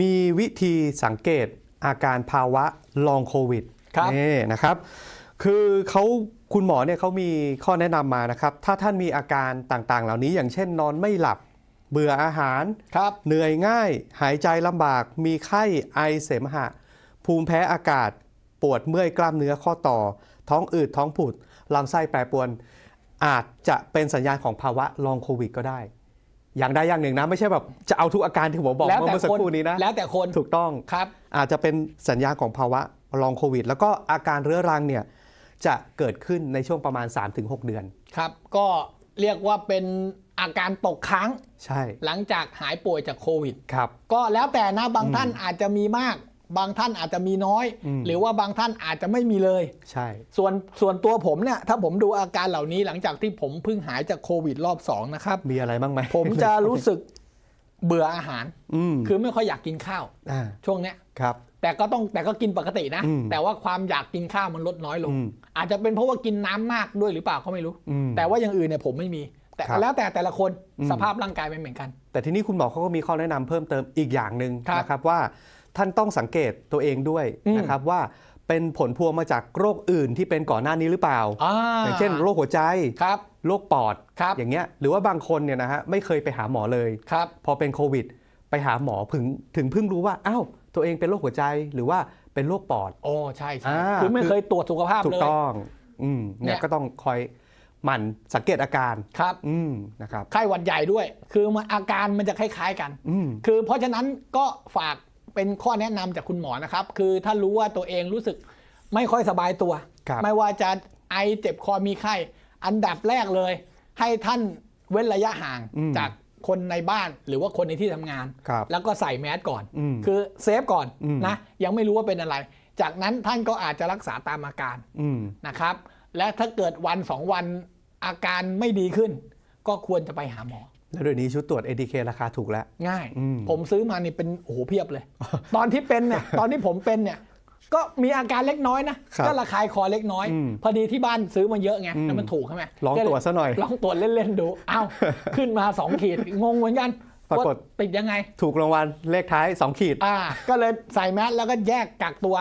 มีวิธีสังเกตอาการภาวะลองโควิดครับนี่นะครับ คือเขาคุณหมอเนี่ยเขามีข้อแนะนำมานะครับ ถ้าท่านมีอาการต่างๆ เหล่านี้อย่างเช่นนอนไม่หลับเบื่ออาหารครับเหนื่อยง่าย หายใจลำบาก มีไข้ ไอเสมหะ ภูมิแพ้อากาศ ปวดเมื่อยกล้ามเนื้อข้อต่อ ท้องอืดท้องผูดลำไส้แปรปรวน อาจจะเป็นสัญญาณของภาวะลองโควิดก็ได้ อย่างใดอย่างหนึ่งนะ ไม่ใช่แบบจะเอาทุกอาการที่ผมบอกแล้วเมื่แต่อสักคนครู่นี้นะ แล้วแต่คนถูกต้องครับ อาจจะเป็นสัญญาณของภาวะลองโควิด แล้วก็อาการเรื้อรังเนี่ยจะเกิดขึ้นในช่วงประมาณ 3-6 เดือน ครับ ก็เรียกว่าเป็นอาการตกค้าง ใช่หลังจากหายป่วยจากโควิด ครับ ก็แล้วแต่นะบางท่านอาจจะมีมาก บางท่านอาจจะมีน้อยอืมหรือว่าบางท่านอาจจะไม่มีเลย ใช่ ส่วนส่วนตัวผมเนี่ยถ้าผมดูอาการเหล่านี้หลังจากที่ผมเพิ่งหายจากโควิดรอบสองนะครับ มีอะไรบ้างไหมผมจะรู้สึกเบื่ออาหารอืมคือไม่ค่อยอยากกินข้าวอ่าช่วงเนี้ยครับแต่ก็ต้องแต่ก็กินปกตินะอืมแต่ว่าความอยากกินข้าวมันลดน้อยลงอืมอาจจะเป็นเพราะว่ากินน้ำมากด้วยหรือเปล่าก็ไม่รู้อืมแต่ว่าอย่างอื่นเนี่ยผมไม่มี แต่ครับแล้วแต่แต่ละคนอืมสภาพร่างกายไม่เหมือนกัน แต่ทีนี้คุณหมอเขาก็มีข้อแนะนำเพิ่มเติมอีกอย่างหนึ่งครับนะครับว่า ท่านต้องสังเกตตัวเองด้วยอืมนะครับว่าเป็นผลพวงมาจากโรคอื่นที่เป็นก่อนหน้านี้หรือเปล่าอ่า อย่างเช่นโรคหัวใจครับโรคปอดครับอย่างเงี้ยหรือว่าบางคนเนี่ยนะฮะไม่เคยไปหาหมอเลยครับพอเป็นโควิด ไปหาหมอถึงถึงเพิ่งรู้ว่าอ้าวตัวเองเป็นโรคหัวใจหรือว่าเป็นโรคปอดโอ้ใช่ใช่อ่าคือไม่เคยตรวจสุขภาพถูเลกยต้องอืมเนี่เนี่ยยก็ต้องคอยหมั่นสังเกตอาการครับอืมนะครับไข้หวัดใหญ่ด้วย คือมันอาการมันจะคล้ายๆกันอืมคือเพราะฉะนั้นก็ฝาก เป็นข้อแนะนำจากคุณหมอนะครับ คือถ้ารู้ว่าตัวเองรู้สึกไม่ค่อยสบายตัวครับไม่ว่าจะไอเจ็บคอมีไข้ อันดับแรกเลย ให้ท่านเว้นระยะห่างอืมจากคนในบ้านหรือว่าคนในที่ทำงานครับแล้วก็ใส่แมสก่อนอืมคือเซฟก่อนอืมนะยังไม่รู้ว่าเป็นอะไร จากนั้นท่านก็อาจจะรักษาตามอาการอืมนะครับ และถ้าเกิดวันสองวันอาการไม่ดีขึ้น ก็ควรจะไปหาหมอ แล้วเดี๋ยวนี้ชุดตรวจ ATK ราคาถูกแล้ว ง่าย อืม ผมซื้อมานี่เป็นโอ้โหเพียบเลย ตอนที่เป็นเนี่ย ตอนที่ผมเป็นเนี่ย ก็มีอาการเล็กน้อยนะ ครับก็ระคายคอเล็กน้อย อืมพอดีที่บ้านซื้อมาเยอะไงอืมแล้วมันถูกใช่ไหมลองตรวจซะหน่อยลองตรวจเล่นๆดู อ้าว ขึ้นมาสองขีด งงเหมือนกันปรากฏ ว่าติดยังไง ถูกรางวัลเลขท้าย 2 ขีด อ่า ก็เลยใส่แมสแล้วก็แยกกักตัว